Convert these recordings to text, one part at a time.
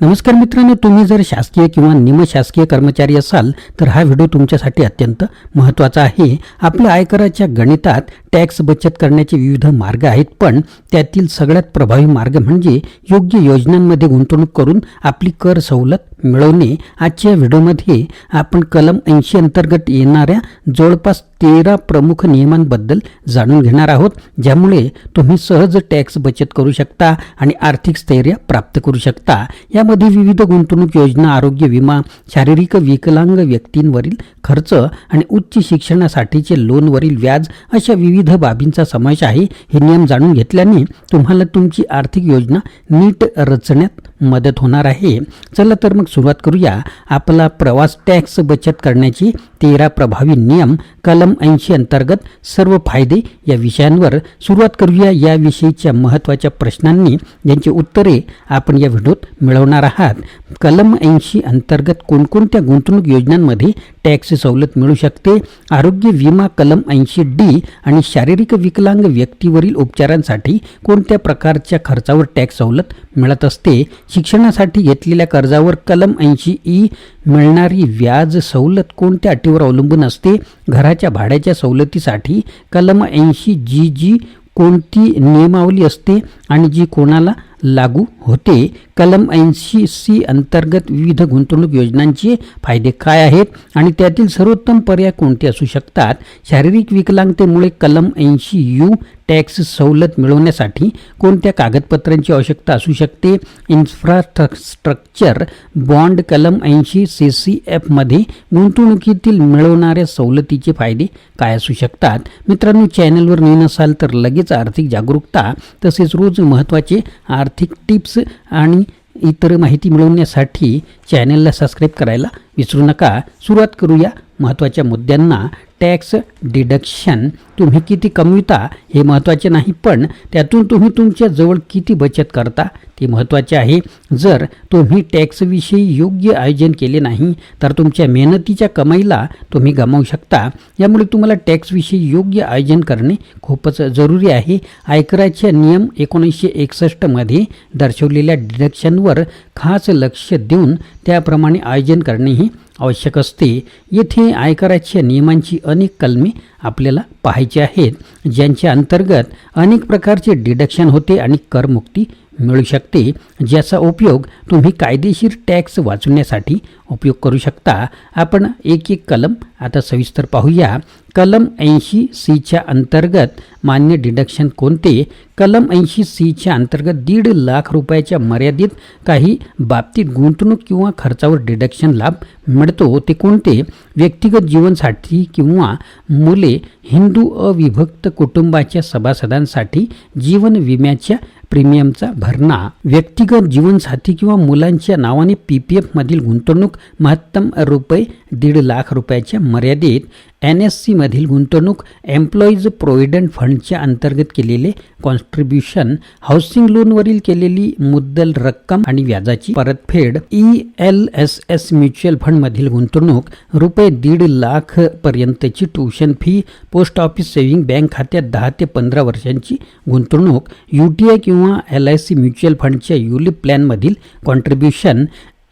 नमस्कार मित्रांनो तुम्ही जर शासकीय किंवा निमशासकीय कर्मचारी असाल तर हा व्हिडिओ तुमच्यासाठी अत्यंत महत्त्वाचा आहे. आपल्या आयकराच्या गणितात टॅक्स बचत करण्याचे विविध मार्ग आहेत पण त्यातील सगळ्यात प्रभावी मार्ग म्हणजे योग्य योजनांमध्ये गुंतवणूक करून आपली कर सवलत मिळवणे. आजच्या व्हिडिओमध्ये आपण कलम ऐंशी अंतर्गत येणाऱ्या जवळपास तेरा प्रमुख नियमांबद्दल जाणून घेणार आहोत ज्यामुळे तुम्ही सहज टॅक्स बचत करू शकता आणि आर्थिक स्थैर्य प्राप्त करू शकता. यामध्ये विविध गुंतवणूक योजना आरोग्य विमा शारीरिक विकलांग व्यक्तींवरील खर्च आणि उच्च शिक्षणासाठीचे लोनवरील व्याज अशा विविध बाबींचा समावेश आहे हे नियम जाणून घेतल्याने तुम्हाला तुमची आर्थिक योजना नीट रचण्यात मदत होणार आहे. चला तर मग सुरुवात करूया. आपला प्रवास टॅक्स बचत करण्याची तेरा प्रभावी नियम कलम ऐंशी अंतर्गत सर्व फायदे या विषयांवर सुरुवात करूया. याविषयीच्या महत्त्वाच्या प्रश्नांनी ज्यांची उत्तरे आपण या व्हिडिओत मिळवणार आहात. कलम ऐंशी अंतर्गत कोणकोणत्या गुंतवणूक योजनांमध्ये टॅक्स सवलत मिळू शकते? आरोग्य विमा कलम ऐंशी डी आणि शारीरिक विकलांग व्यक्तीवरील उपचारांसाठी कोणत्या प्रकारच्या खर्चावर टॅक्स सवलत मिळत असते? शिक्षणासाठी घेतलेल्या कर्जावर कलम ऐंशी ई मिळणारी व्याज सवलत कोणत्या अटीवर अवलंबून असते? घराच्या भाड्याच्या सवलतीसाठी कलम ऐंशी जी जी कोणती नियमावली असते आणि जी कोणाला लागू होते? कलम ऐंशी सी अंतर्गत विविध गुंतवणूक योजनांचे फायदे काय आहेत आणि त्यातील सर्वोत्तम पर्याय कोणते असू शकतात? शारीरिक विकलांगतेमुळे कलम ऐंशी यू टॅक्स सवलत मिळवण्यासाठी कोणत्या कागदपत्रांची आवश्यकता असू शकते? इन्फ्रास्ट्रक्चर बॉन्ड कलम ऐंशी सी सी एफमध्ये गुंतवणुकीतील मिळवणाऱ्या सवलतीचे फायदे काय असू शकतात? मित्रांनो चॅनलवर नवीन असाल तर लगेच आर्थिक जागरूकता तसेच रोज महत्त्वाचे आर्थिक टिप्स आणि इतर माहिती मिळवण्यासाठी चॅनलला सबस्क्राईब करायला विसरू नका. सुरुवात करूया महत्त्वाच्या मुद्द्यांना. टॅक्स डिडक्शन तुम्ही किती कमविता हे महत्त्वाचे नाही पण त्यातून तुम्ही तुमच्या जवळ किती बचत करता ते महत्त्वाचे आहे. जर तुम्ही टॅक्सविषयी योग्य आयोजन केले नाही तर तुमच्या मेहनतीच्या कमाईला तुम्ही गमावू शकता. यामुळे तुम्हाला टॅक्सविषयी योग्य आयोजन करणे खूपच जरुरी आहे. आयकराच्या नियम एकोणीसशे एकसष्टमध्ये दर्शवलेल्या डिडक्शनवर खास लक्ष देऊन त्याप्रमाणे आयोजन करणेही आवश्यक असते. येथे आयकराच्या नियमांची अनेक कलमे आपल्याला पाहायची आहेत ज्यांच्या अंतर्गत अनेक प्रकारचे डिडक्शन होते आणि करमुक्ती मिळू शकते ज्याचा उपयोग तुम्ही कायदेशीर टॅक्स वाचवण्यासाठी उपयोग करू शकता. आपण एक एक कलम आता सविस्तर पाहूया. कलम ऐंशी सीच्या अंतर्गत मान्य डिडक्शन कोणते? कलम ऐंशी सीच्या अंतर्गत दीड लाख रुपयाच्या मर्यादित काही बाबतीत गुंतवणूक किंवा खर्चावर डिडक्शन लाभ मिळतो ते कोणते? व्यक्तिगत जीवनसाठी किंवा मुले हिंदू अविभक्त कुटुंबाच्या सभासदांसाठी जीवन विम्याच्या प्रीमियमचा भरणा व्यक्तिगत जीवनसाथी किंवा मुलांच्या नावाने पी पी एफमधील गुंतवणूक महत्तम रुपये दीड लाख रुपयाच्या मर्यादेत एन एस सीमधील गुंतवणूक एम्प्लॉईज प्रोव्हिडंट फंडच्या अंतर्गत केलेले कॉन्ट्रीब्युशन हाऊसिंग लोनवरील केलेली मुद्दल रक्कम आणि व्याजाची परतफेड E L S S mutual फंडमधील गुंतवणूक रुपये दीड लाख पर्यंतची tuition fee post office saving bank खात्यात दहा ते पंधरा वर्षांची गुंतवणूक यू टी आय किंवा एल आय सी म्युच्युअल फंडच्या युलिप प्लॅनमधील कॉन्ट्रीब्युशन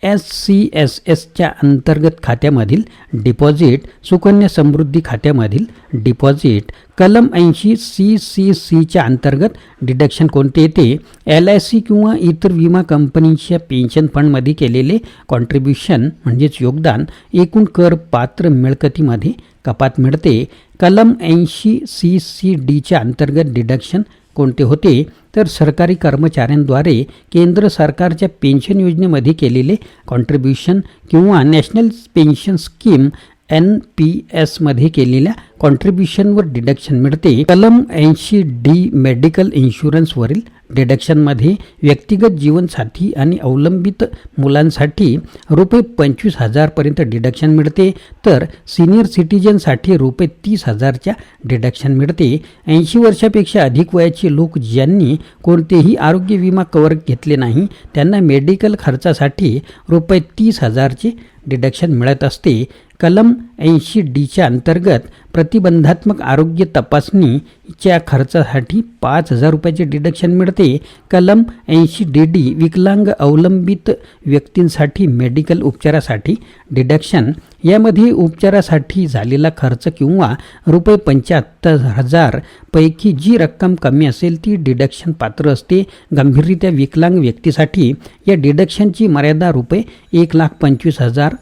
एस सी एस एसच्या अंतर्गत खात्यामधील डिपॉझिट सुकन्या समृद्धी खात्यामधील डिपॉझिट कलम ऐंशी सी सी सीच्या अंतर्गत डिडक्शन कोणते येते? एल आय सी किंवा इतर विमा कंपनीच्या पेन्शन फंडमध्ये केलेले कॉन्ट्रीब्युशन म्हणजेच योगदान एकूण कर पात्र मिळकतीमध्ये कपात मिळते. कलम ऐंशी सी सी डीच्या अंतर्गत डिडक्शन कोणते होते तर सरकारी कर्मचाऱ्यांद्वारे केंद्र सरकारच्या पेन्शन योजनेमध्ये केलेले कॉन्ट्रीब्युशन किंवा national pension scheme N P एसमध्ये केलेल्या कॉन्ट्रीब्युशनवर डिडक्शन मिळते. कलम ऐंशी डी मेडिकल इन्शुरन्सवरील डिडक्शनमध्ये व्यक्तिगत जीवनसाथी आणि अवलंबित मुलांसाठी रुपये पंचवीस हजारपर्यंत डिडक्शन मिळते. तर सिनियर सिटीजनसाठी रुपये तीस हजारच्या डिडक्शन मिळते. ऐंशी वर्षापेक्षा अधिक वयाचे लोक ज्यांनी कोणतेही आरोग्य विमा कवर घेतले नाही त्यांना मेडिकल खर्चासाठी रुपये तीस हजारचे डिडक्शन मिळत असते. कलम ऐंशी डीच्या अंतर्गत प्रतिबंधात्मक आरोग्य तपासणीच्या खर्चासाठी पाच हजार रुपयाचे डिडक्शन मिळते. कलम ऐंशी डी डी विकलांग अवलंबित व्यक्तींसाठी मेडिकल उपचारासाठी डिडक्शन यामध्ये उपचारासाठी झालेला खर्च किंवा रुपये पंच्याहत्तर हजार पैकी जी रक्कम कमी असेल ती डिडक्शन पात्र असते. गंभीररित्या विकलांग व्यक्तीसाठी या डिडक्शनची मर्यादा रुपये एक लाख पंचवीस हजार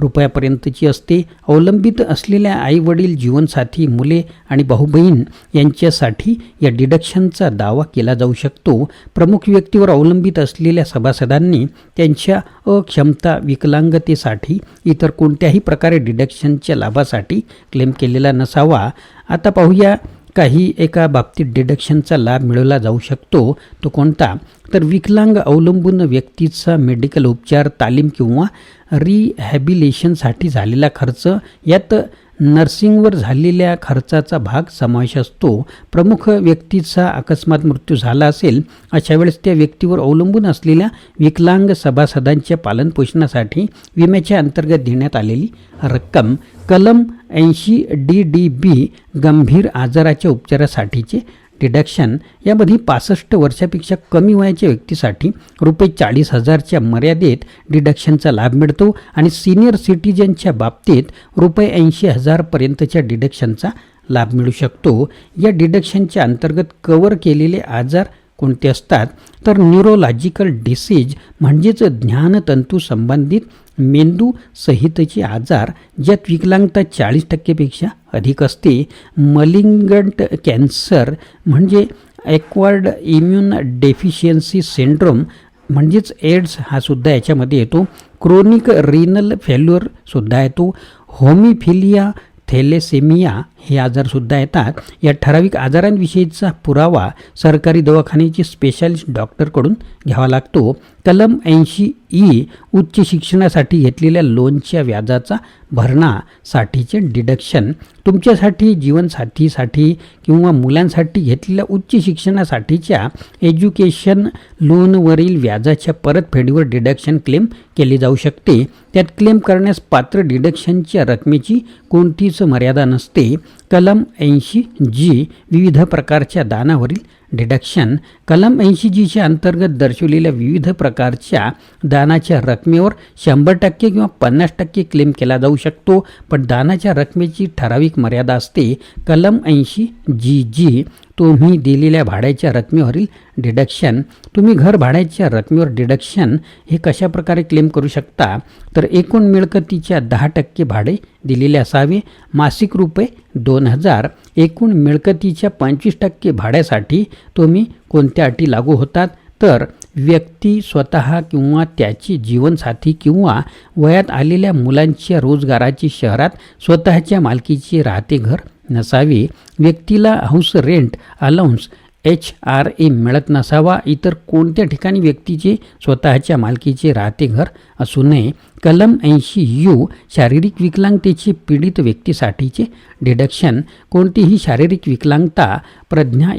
रुपयापर्यंतची असते. अवलंबित असलेल्या आई वडील जीवनसाथी मुले आणि भाऊबहीण यांच्यासाठी या डिडक्शनचा दावा केला जाऊ शकतो. प्रमुख व्यक्तीवर अवलंबित असलेल्या सभासदांनी त्यांच्या अक्षमता विकलांगतेसाठी इतर कोणत्याही प्रकारे डिडक्शनच्या लाभासाठी क्लेम केलेला नसावा. आता पाहूया काही एका बाबतीत डिडक्शनचा लाभ मिळवला जाऊ शकतो तो कोणता? तर विकलांग अवलंबून व्यक्तीचा मेडिकल उपचार तालीम किंवा रिहॅबिलेशनसाठी झालेला खर्च यात नर्सिंगवर झालेल्या खर्चाचा भाग समावेश असतो. प्रमुख व्यक्तीचा अकस्मात मृत्यू झाला असेल अशा वेळेस त्या व्यक्तीवर अवलंबून असलेल्या विकलांग सभासदांच्या पालनपोषणासाठी विम्याच्या अंतर्गत देण्यात आलेली रक्कम कलम ऐंशी डी डी बी गंभीर आजाराच्या उपचारासाठीचे डिडक्शन यामध्ये पासष्ट वर्षापेक्षा कमी वयाच्या व्यक्तीसाठी रुपये चाळीस हजारच्या मर्यादेत डिडक्शनचा लाभ मिळतो आणि सिनियर सिटीजनच्या बाबतीत रुपये ऐंशी हजारपर्यंतच्या डिडक्शनचा लाभ मिळू शकतो. या डिडक्शनच्या अंतर्गत कवर केलेले आजार कोणते असतात? तर न्यूरोलॉजिकल डिसीज म्हणजेच ज्ञानतंतू संबंधित मेंदू सहितचे आजार ज्यात विकलांगता चाळीस टक्केपेक्षा अधिक असते. मलिंगंट कॅन्सर म्हणजे ॲक्वार्ड इम्युन डेफिशियन्सी सिंड्रोम म्हणजेच एड्स हा सुद्धा याच्यामध्ये येतो. क्रोनिक रिनल फेल्युअरसुद्धा येतो. होमिफिलिया थॅलेसेमिया हे आजारसुद्धा येतात. या ठराविक आजारांविषयीचा पुरावा सरकारी दवाखान्याची स्पेशालिस्ट डॉक्टरकडून घ्यावा लागतो. कलम ऐंशी ई उच्च शिक्षणासाठी घेतलेल्या लोनच्या व्याजाचा भरणासाठीचे डिडक्शन तुमच्यासाठी जीवनसाथीसाठी किंवा मुलांसाठी घेतलेल्या उच्च शिक्षणासाठीच्या एज्युकेशन लोनवरील व्याजाच्या परतफेडीवर डिडक्शन क्लेम केले जाऊ शकते. त्यात क्लेम करण्यास पात्र डिडक्शनच्या रकमेची कोणतीच मर्यादा नसते. कलम ऐंशी जी विविध प्रकारच्या दानावरील डिडक्शन कलम ऐंशी जीच्या अंतर्गत दर्शवलेल्या विविध प्रकारच्या दानाच्या रकमेवर शंभर टक्के किंवा पन्नास टक्के क्लेम केला जाऊ शकतो. पण दानाच्या रकमेची ठराविक मर्यादा असते. कलम ऐंशी जी जी तुम्ही दिलेल्या भाड्याच्या रकमेवरील डिडक्शन तुम्ही घर भाड्याच्या रकमेवर डिडक्शन हे कशा प्रकारे क्लेम करू शकता? तर एकूण मिळकतीच्या दहा टक्के भाडे दिलेले असावे. मासिक रुपये दोन हजार. एकूण मिळकतीच्या पंचवीस टक्के भाड्यासाठी तुम्ही कोणत्या अटी लागू होतात? तर व्यक्ती स्वतः किंवा त्याची जीवनसाथी किंवा वयात आलेल्या मुलांच्या रोजगाराची शहरात स्वतःच्या मालकीचे राहते घर नसावे. व्यक्तीला house rent allowance H R A मिळत नसावा. इतर कोणत्या ठिकाणी व्यक्तीचे स्वतःच्या मालकीचे राहते घर असू नये. कलम ऐंशी यू शारीरिक विकलांगतेची पीडित व्यक्तीसाठीचे डिडक्शन कोणतीही शारीरिक विकलांगता प्रज्ञा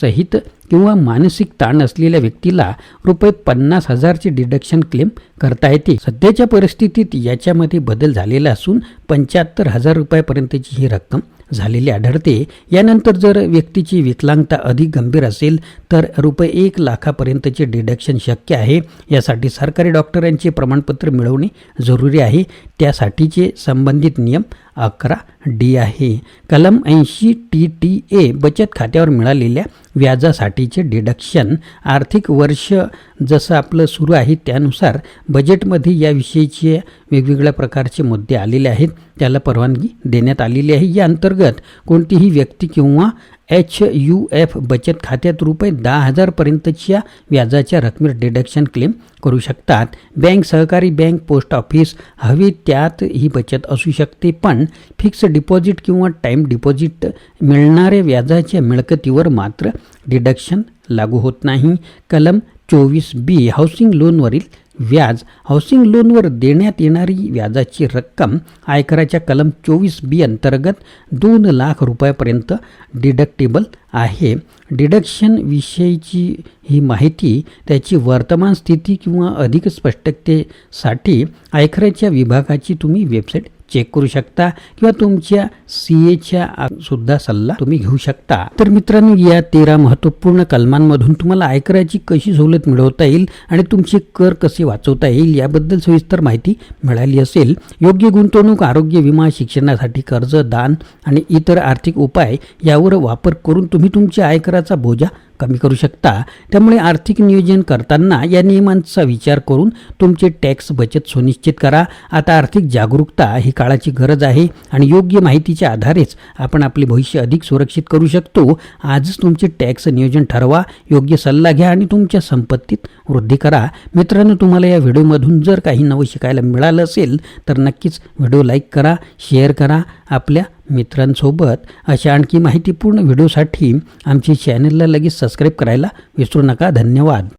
सहित किंवा मानसिक ताण असलेल्या व्यक्तीला रुपये पन्नास हजारचे डिडक्शन क्लेम करता येते. सध्याच्या परिस्थितीत याच्यामध्ये बदल झालेला असून पंच्याहत्तर हजार रुपयापर्यंतची ही रक्कम झालेली आढळते. यानंतर जर व्यक्तीची विकलांगता अधिक गंभीर असेल तर रुपये एक लाखापर्यंतचे डिडक्शन शक्य आहे. यासाठी सरकारी डॉक्टरांचे प्रमाणपत्र मिळवणे जरुरी आहे. त्यासाठीचे संबंधित नियम अकरा डी आहे. कलम ऐंशी टी टी ए बचत खात्यावर मिळालेल्या व्याजासाठीचे डिडक्शन आर्थिक वर्ष जसं आपलं सुरू आहे त्यानुसार बजेटमध्ये याविषयीचे वेगवेगळ्या प्रकारचे मुद्दे आलेले आहेत. त्याला परवानगी देण्यात आलेली आहे. या अंतर्गत कोणतीही व्यक्ती किंवा एच यू एफ बचत खात्यात रुपये दहा हजारपर्यंतच्या व्याजाच्या रकमेवर डिडक्शन क्लेम करू शकतात. बँक सहकारी बँक पोस्ट ऑफिस हवी त्यात ही बचत असू शकते पण फिक्स डिपॉझिट किंवा टाईम डिपॉझिट मिळणाऱ्या व्याजाच्या मिळकतीवर मात्र डिडक्शन लागू होत नाही. कलम चोवीस बी हाऊसिंग लोनवरील व्याज हाऊसिंग लोनवर देण्यात येणारी व्याजाची रक्कम आयकराच्या कलम चोवीस बी अंतर्गत दोन लाख रुपयापर्यंत डिडक्टेबल आहे. डिडक्शन विषयीची ही माहिती त्याची वर्तमान स्थिती किंवा अधिक स्पष्टतेसाठी आयकराच्या विभागाची तुम्ही वेबसाईट चेक करू शकता किंवा तुमच्या सी एच्या सुद्धा सल्ला तुम्ही घेऊ शकता. तर मित्रांनो या तेरा महत्त्वपूर्ण कलमांमधून तुम्हाला आयकराची कशी सवलत मिळवता येईल आणि तुमचे कर कसे वाचवता येईल याबद्दल सविस्तर माहिती मिळाली असेल. योग्य गुंतवणूक आरोग्य विमा शिक्षणासाठी कर्ज दान आणि इतर आर्थिक उपाय यावर वापर करून तुम्ही तुमच्या आयकराचा बोजा कमी करू शकता. त्यामुळे आर्थिक नियोजन करताना या नियमांचा विचार करून तुमचे टॅक्स बचत सुनिश्चित करा. आता आर्थिक जागरूकता ही काळाची गरज आहे आणि योग्य माहितीच्या आधारेच आपण आपले भविष्य अधिक सुरक्षित करू शकतो. आजच तुमचे टॅक्स नियोजन ठरवा योग्य सल्ला घ्या आणि तुमच्या संपत्तीत वृद्धी करा. मित्रांनो तुम्हाला या व्हिडिओमधून जर काही नवं शिकायला मिळालं असेल तर नक्कीच व्हिडिओ लाईक करा शेअर करा. आपल्या मित्रांसोबत अशा आणखी माहितीपूर्ण व्हिडिओसाठी आमची चॅनलला लगेच सबस्क्राईब करायला विसरू नका. धन्यवाद.